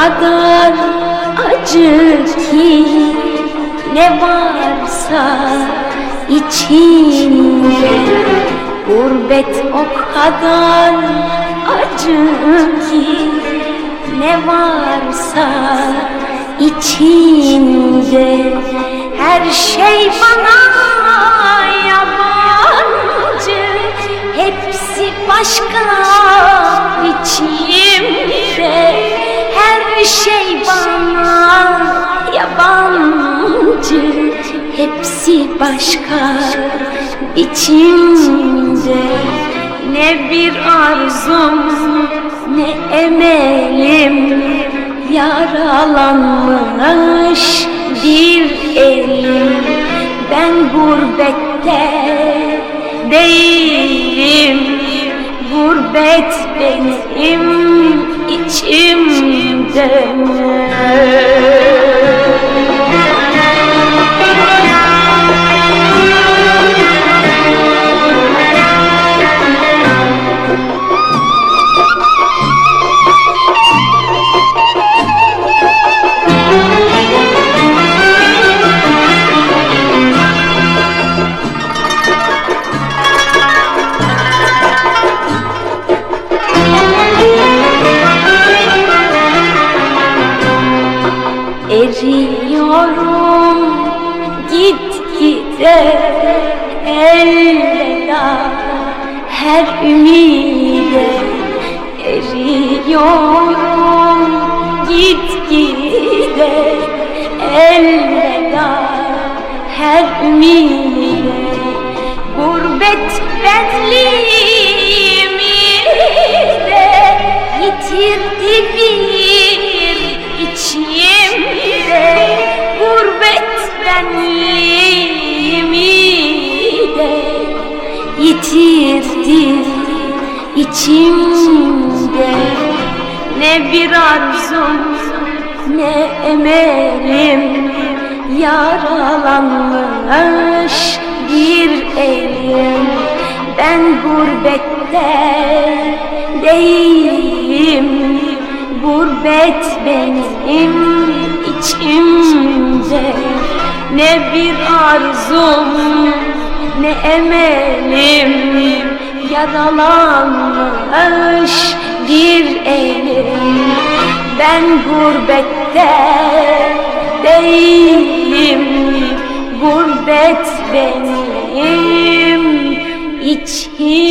kadar acı ki ne varsa içinde. Gurbet o kadar acı ki ne varsa içinde. Her şey bana Hepsi başka biçimde Ne bir arzum ne emelim. Yaralanmış bir elim. Ben gurbette değilim. Gurbet benim içimde Eriyorum git gide elveda. Her ümide Eriyorum git gide elveda. Her ümide Gurbet benliğimi içimde Ne bir arzum ne emelim. Yaralanmış bir elim. Ben gurbette değilim. Gurbet benim içimde. Ne bir arzum ne emelim Yaralanmış bir elim. Ben gurbette değilim Gurbet benim içimde